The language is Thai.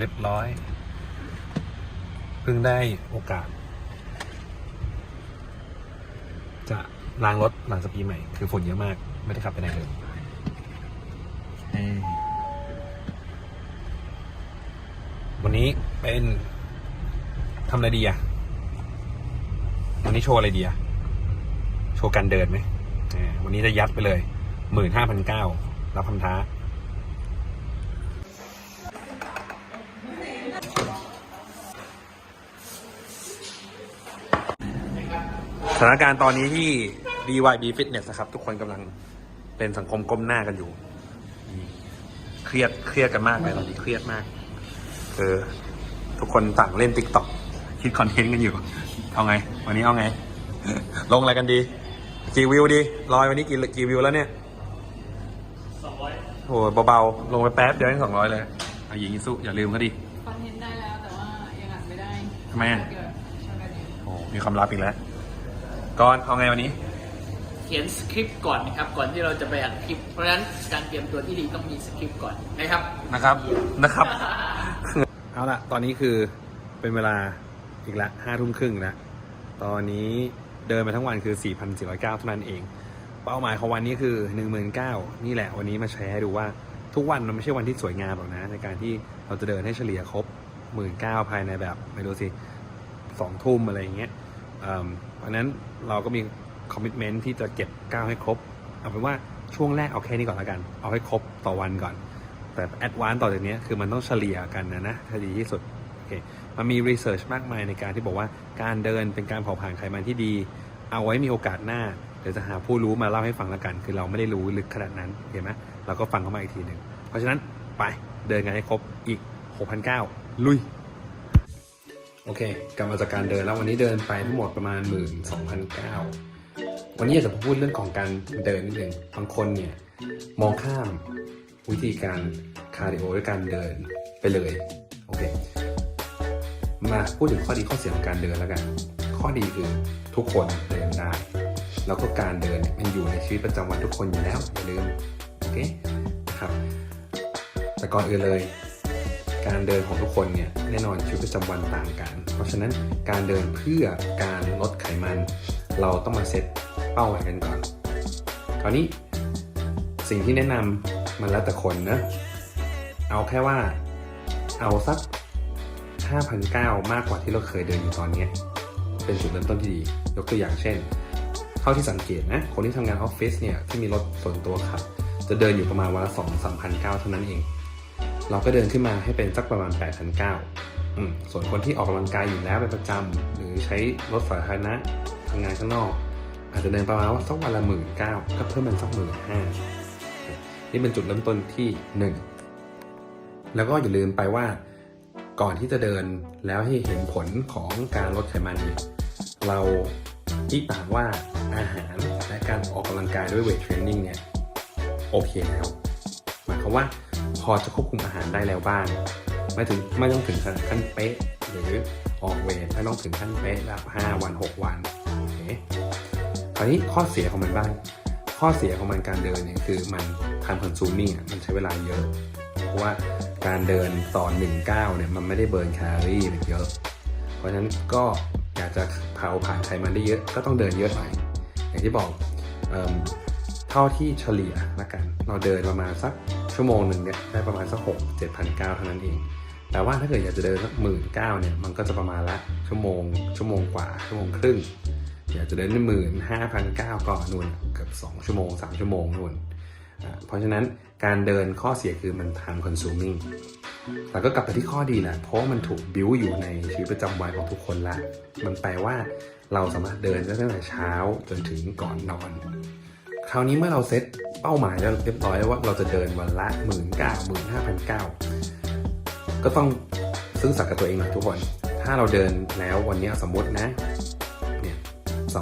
เรียบร้อย เพิ่งได้โอกาส จะล้างรถหลังจากปีใหม่ คือฝนเยอะมาก ไม่ได้ขับไปไหนเลยเฮ้ยวันนี้เป็นทำอะไรดีอะวันนี้โชว์อะไรดีอะโชว์การเดินไหมอ่าวันนี้จะยัดไปเลยหมื่นห้าพันเก้ารับคำท้า ถานการณ์ตอนนี้ที่ BYB Fitness นะครับ ทุกคนกำลังเป็นสังคมก้มหน้ากันอยู่ เครียดเครียดกันมากเลยตอนนี้เครียดมากคือทุกคนต่างเล่น t ิ k t o k คิดคอนเทนต์กันอยู่ เอาไง วันนี้เอาไง ลงอะไรกันดี กี่วิวดีลอยวันนี้กี่กี่วิวแล้วเนี่ยสองร้อยโหเบาๆ ลงไปแป๊บเดียวให้สองร้อยเลยเอาหญิงอิสุอย่าลืมเขาดิคอนเทนต์ได้แล้วแต่ว่ายังอัดไม่ได้ทำไมอะเกิดชนกันอยู่โอ้มีความลับอีกแล้ว ก่อนเอาไงวันนี้ เขียนสคริปต์ก่อนนะครับ ก่อนที่เราจะไปอัดคลิป เพราะฉะนั้นการเตรียมตัวที่ดีต้องมีสคริปต์ก่อนนะครับ นะครับ นะครับ เอาละตอนนี้คือเป็นเวลาอีกละห้าทุ่มครึ่งแล้วตอนนี้เดินมาทั้งวันคือ 4,409เท่านั้นเอง เป้าหมายของวันนี้คือ 19,000นี่แหละ วันนี้มาแชร์ให้ดูว่าทุกวันมันไม่ใช่วันที่สวยงามหรอกนะ ในการที่เราจะเดินให้เฉลี่ยครบ 19,000ภายในแบบไม่รู้สิสองทุ่มอะไรอย่างเงี้ย เพราะนั้นเราก็มีคอมมิชเมนที่จะเก็บก้าวให้ครบ เอาเป็นว่าช่วงแรกเอาแค่นี้ก่อนละกัน เอาให้ครบต่อวันก่อน แต่แอดวานต่อจากนี้คือมันต้องเฉลี่ยกันนะนะถ้าดีที่สุดโอเคมันมีรีเสิร์ชมากมายในการที่บอกว่าการเดินเป็นการเผาผลาญไขมันที่ดี เอาไว้มีโอกาสหน้าเดี๋ยวจะหาผู้รู้มาเล่าให้ฟังแล้วกัน คือเราไม่ได้รู้ลึกขนาดนั้นเห็นไหมเราก็ฟังเข้ามาอีกทีหนึ่งเพราะฉะนั้นไปเดินกันให้ครบอีก 6,900ลุย โอเคกลับมาจากการเดินแล้ววันนี้เดินไปทั้งหมดประมาณ12,900วันนี้อยากจะพูดเรื่องของการเดินนิดนึงบางคนเนี่ยมองข้ามวิธีการคาร์ดิโอด้วยการเดินไปเลย โอเค มาพูดถึงข้อดีข้อเสียของการเดินแล้วกัน ข้อดีคือทุกคนเดินได้ แล้วก็การเดินมันอยู่ในชีวิตประจำวันทุกคนอยู่แล้วอย่าลืม โอเคนะครับ แต่ก่อนอื่นเลย การเดินของทุกคนเนี่ยแน่นอนชีวิตประจำวันต่างกัน เพราะฉะนั้นการเดินเพื่อการลดไขมัน เราต้องมาเซตเป้าหมายกันก่อนคราวนี้สิ่งที่แนะนำมันแล้วแต่คนนะเอาแค่ว่าเอาสัก5,900มากกว่าที่เราเคยเดินอยู่ตอนนี้เป็นจุดเริ่มต้นที่ดี ยกตัวอย่างเช่น เท่าที่สังเกตนะ คนที่ทำงานออฟฟิศเนี่ยที่มีรถส่วนตัวขับ จะเดินอยู่ประมาณวันละ2 3 9 0 0เท่านั้นเอง เราก็เดินขึ้นมาให้เป็นสักประมาณ8 9 0 0ืมส่วนคนที่ออกกำลังกายอยู่แล้วเป็นประจำหรือใช้รถสาธารณะทำงานข้างนอก อาจจะเดินประมาณว่าสักวันละหมื่นเก้าก็เพิ่มเป็นสักหมื่นห้านี่เป็นจุดเริ่มต้นที่หนึ่งแล้วก็อย่าลืมไปว่าก่อนที่จะเดินแล้วให้เห็นผลของการลดไขมันเนี่ยเราที่ต่างว่าอาหารและการออกกำลังกายด้วยเวทเทรนนิ่งเนี่ยโอเคแล้ว หมายความว่า พอจะควบคุมอาหารได้แล้วบ้าง ไม่ถึงไม่ต้องถึงขั้นเป๊ะ หรือออกเวทไม่ต้องถึงขั้นเป๊ะแบบ5วัน6วันโอเคคราวนี้ข้อเสียของมันบ้าง ข้อเสียของมันการเดินเนี่ยคือมันทำ consuming อะมันใช้เวลาเยอะ เพราะว่าการเดินต่อหนึ่งก้าเนี่ยมันไม่ได้เบิร์นแคลอรี่เยอะ เพราะฉะนั้นก็อยากจะเผาผ่านไขมันได้เยอะก็ต้องเดินเยอะหน่อยอย่างที่บอกเอิ่มเท่าที่เฉลี่ยละกัน เราเดินประมาณสัก ชั่วโมงหนึ่งเนี่ยได้ประมาณสักหกเจ็ดพันเก้าเท่านั้นเอง แต่ว่าถ้าเกิดอยากจะเดินสักหมื่นเก้าเนี่ยมันก็จะประมาณละชั่วโมง ชั่วโมงกว่าชั่วโมงครึ่ง อยากจะเดินหมื่นห้าพันเก้าก็นู่นเกือบสองชั่วโมงสามชั่วโมงนู่นเพราะฉะนั้นการเดินข้อเสียคือมัน time consuming แต่ก็กลับไปที่ข้อดีแหละ เพราะมันถูกบิวอยู่ในชีวิตประจำวันของทุกคนละ มันแปลว่าเราสามารถเดินได้ตั้งแต่เช้าจนถึงก่อนนอน คราวนี้เมื่อเราเซต เป้าหมายแล้วเรียบร้อยแล้วว่าเราจะเดินวันละหมื่นเก้าหมื่นห้าพันเก้าก็ต้องซื่อสัตย์กับตัวเองหน่อยทุกคน ถ้าเราเดินแล้ววันนี้สมมตินะ